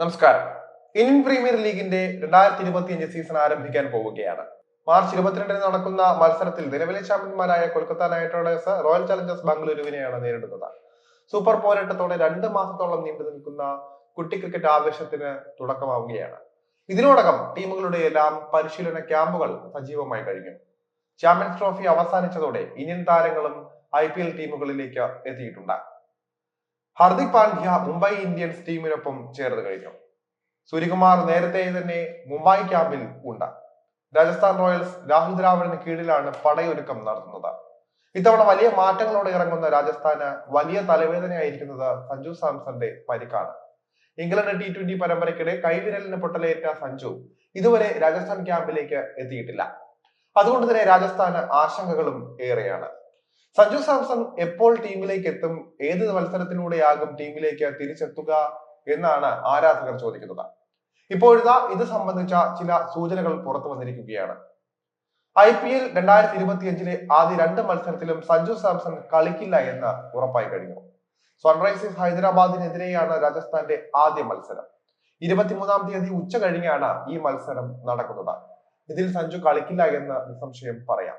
നമസ്കാരം. Indian premier ലീഗിന്റെ രണ്ടായിരത്തി ഇരുപത്തി അഞ്ച് സീസൺ ആരംഭിക്കാൻ പോവുകയാണ്. മാർച്ച് ഇരുപത്തിരണ്ടിന് നടക്കുന്ന മത്സരത്തിൽ നിലവിലെ ചാമ്പ്യന്മാരായ Kolkata knight riders royal challengers ബംഗളൂരുവിനെയാണ് നേരിടുന്നത്. സൂപ്പർ പോരാട്ടത്തോടെ രണ്ട് മാസത്തോളം നീണ്ടു നിൽക്കുന്ന കുട്ടി ക്രിക്കറ്റ് ആവേശത്തിന് തുടക്കമാവുകയാണ്. ഇതിനോടകം ടീമുകളുടെ എല്ലാം പരിശീലന ക്യാമ്പുകൾ സജീവമായി കഴിഞ്ഞു. ചാമ്പ്യൻസ് ട്രോഫി അവസാനിച്ചതോടെ ഇന്ത്യൻ താരങ്ങളും ഐ പി എൽ ടീമുകളിലേക്ക് എത്തിയിട്ടുണ്ട്. ഹർദിക് പാണ്ഡ്യ മുംബൈ ഇന്ത്യൻസ് ടീമിനൊപ്പം ചേർന്ന് കഴിഞ്ഞു സൂര്യകുമാർ നേരത്തെ തന്നെ മുംബൈ ക്യാമ്പിൽ ഉണ്ട്. രാജസ്ഥാൻ റോയൽസ് രാഹുൽ ദ്രാവിഡിന് കീഴിലാണ് പടയൊരുക്കം നടത്തുന്നത്. ഇത്തവണ വലിയ മാറ്റങ്ങളോടെ ഇറങ്ങുന്ന രാജസ്ഥാന് വലിയ തലവേദനയായിരിക്കുന്നത് സഞ്ജു സാംസന്റെ പരിക്കാണ്. ഇംഗ്ലണ്ട് ടി ട്വന്റി പരമ്പരയ്ക്കിടെ കൈവിരലിന് പൊട്ടലേറ്റ സഞ്ജു ഇതുവരെ രാജസ്ഥാൻ ക്യാമ്പിലേക്ക് എത്തിയിട്ടില്ല. അതുകൊണ്ട് തന്നെ രാജസ്ഥാന് ആശങ്കകളും ഏറെയാണ്. സഞ്ജു സാംസൺ എപ്പോൾ ടീമിലേക്ക് എത്തും? ഏത് മത്സരത്തിലൂടെയാകും ടീമിലേക്ക് തിരിച്ചെത്തുക എന്നാണ് ആരാധകർ ചോദിക്കുന്നത്. ഇപ്പോഴിതാ ഇത് സംബന്ധിച്ച ചില സൂചനകൾ പുറത്തു വന്നിരിക്കുകയാണ്. ഐ പി എൽ രണ്ടായിരത്തി ഇരുപത്തിയഞ്ചിലെ ആദ്യ രണ്ട് മത്സരത്തിലും സഞ്ജു സാംസൺ കളിക്കില്ല എന്ന് ഉറപ്പായി കഴിഞ്ഞു. സൺറൈസേഴ്സ് ഹൈദരാബാദിനെതിരെയാണ് രാജസ്ഥാന്റെ ആദ്യ മത്സരം. ഇരുപത്തിമൂന്നാം തീയതി ഉച്ച കഴിഞ്ഞാണ് ഈ മത്സരം നടക്കുന്നത്. ഇതിൽ സഞ്ജു കളിക്കില്ല എന്ന് നിസ്സംശയം പറയാം.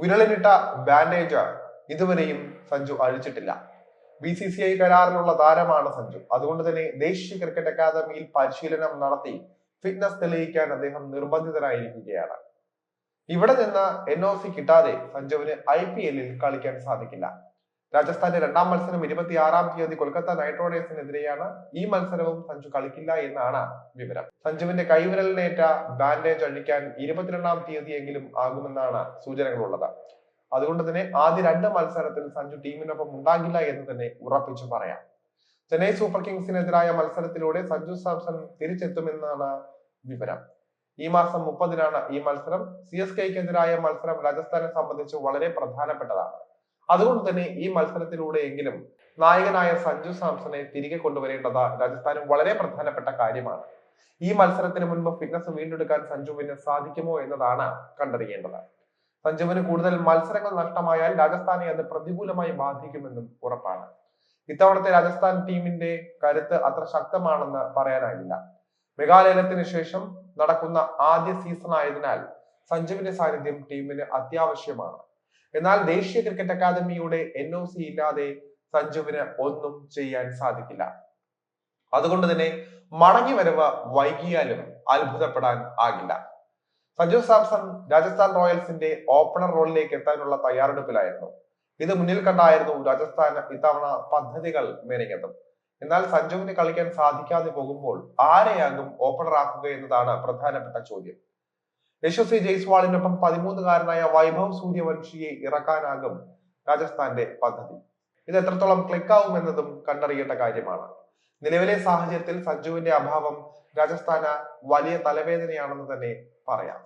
വിരളിനിട്ട ബാൻഡേജ് ഇതുവരെയും സഞ്ജു അഴിച്ചിട്ടില്ല. ബി സി സി ഐ കരാറിലുള്ള താരമാണ് സഞ്ജു. അതുകൊണ്ട് തന്നെ ദേശീയ ക്രിക്കറ്റ് അക്കാദമിയിൽ പരിശീലനം നടത്തി ഫിറ്റ്നസ് തെളിയിക്കാൻ അദ്ദേഹം നിർബന്ധിതരായിരിക്കുകയാണ് ഇവിടെ നിന്ന് എൻ ഒ സി കിട്ടാതെ സഞ്ജുവിന് ഐ പി എല്ലിൽ കളിക്കാൻ സാധിക്കില്ല. രാജസ്ഥാന്റെ രണ്ടാം മത്സരം ഇരുപത്തിയാറാം തീയതി കൊൽക്കത്ത നൈറ്റ് റൈഡേഴ്സിനെതിരെയാണ് ഈ മത്സരവും സഞ്ജു കളിക്കില്ല എന്നാണ് വിവരം. സഞ്ജുവിന്റെ കൈവിരലിനേറ്റ ബാൻഡേജ് അഴിക്കാൻ ഇരുപത്തിരണ്ടാം തീയതിയെങ്കിലും ആകുമെന്നാണ് സൂചനകളുള്ളത്. അതുകൊണ്ട് തന്നെ ആദ്യ രണ്ട് മത്സരത്തിൽ സഞ്ജു ടീമിനൊപ്പം ഉണ്ടാകില്ല എന്ന് തന്നെ ഉറപ്പിച്ചു പറയാം. ചെന്നൈ സൂപ്പർ കിങ്സിനെതിരായ മത്സരത്തിലൂടെ സഞ്ജു സാംസൺ തിരിച്ചെത്തുമെന്നാണ് വിവരം. ഈ മാസം മുപ്പതിനാണ് ഈ മത്സരം. സി എസ് കെക്കെതിരായ മത്സരം രാജസ്ഥാനെ സംബന്ധിച്ച് വളരെ പ്രധാനപ്പെട്ടതാണ്. അതുകൊണ്ട് തന്നെ ഈ മത്സരത്തിലൂടെയെങ്കിലും നായകനായ സഞ്ജു സാംസണെ തിരികെ കൊണ്ടുവരേണ്ടത് രാജസ്ഥാനും വളരെ പ്രധാനപ്പെട്ട കാര്യമാണ്. ഈ മത്സരത്തിന് മുൻപ് ഫിറ്റ്നസ് വീണ്ടെടുക്കാൻ സഞ്ജുവിന് സാധിക്കുമോ എന്നതാണ് കണ്ടറിയേണ്ടത്. സഞ്ജുവിന് കൂടുതൽ മത്സരങ്ങൾ നഷ്ടമായാൽ രാജസ്ഥാനെ അത് പ്രതികൂലമായി ബാധിക്കുമെന്നും ഉറപ്പാണ്. ഇത്തവണത്തെ രാജസ്ഥാൻ ടീമിന്റെ കരുത്ത് അത്ര ശക്തമാണെന്ന് പറയാനാകില്ല മെഗാലയനത്തിന് ശേഷം നടക്കുന്ന ആദ്യ സീസൺ ആയതിനാൽ സഞ്ജുവിന്റെ സാന്നിധ്യം ടീമിന് അത്യാവശ്യമാണ്. എന്നാൽ ദേശീയ ക്രിക്കറ്റ് അക്കാദമിയുടെ എൻ ഒ സി ഇല്ലാതെ സഞ്ജുവിന് ഒന്നും ചെയ്യാൻ സാധിക്കില്ല. അതുകൊണ്ട് തന്നെ മടങ്ങി വരവ് വൈകിയാലും അത്ഭുതപ്പെടാൻ ആകില്ല. സഞ്ജു സാംസൺ രാജസ്ഥാൻ റോയൽസിന്റെ ഓപ്പണർ റോളിലേക്ക് എത്താനുള്ള തയ്യാറെടുപ്പിലായിരുന്നു. ഇത് മുന്നിൽ കണ്ടായിരുന്നു രാജസ്ഥാൻ ഇത്തവണ പദ്ധതികൾ മെനഞ്ഞതും എന്നാൽ സഞ്ജുവിന് കളിക്കാൻ സാധിക്കാതെ പോകുമ്പോൾ ആരെയാകും ഓപ്പണർ ആക്കുക എന്നതാണ് പ്രധാനപ്പെട്ട ചോദ്യം. യശസ്വി ജയ്സ്വാളിനൊപ്പം പതിമൂന്നുകാരനായ വൈഭവ് സൂര്യവംശിയെ ഇറക്കാനാകും രാജസ്ഥാന്റെ പദ്ധതി. ഇത് എത്രത്തോളം ക്ലിക്കാവും എന്നതും കണ്ടറിയേണ്ട കാര്യമാണ്. നിലവിലെ സാഹചര്യത്തിൽ സഞ്ജുവിന്റെ അഭാവം രാജസ്ഥാന് വലിയ തലവേദനയാണെന്ന് തന്നെ പറയാം.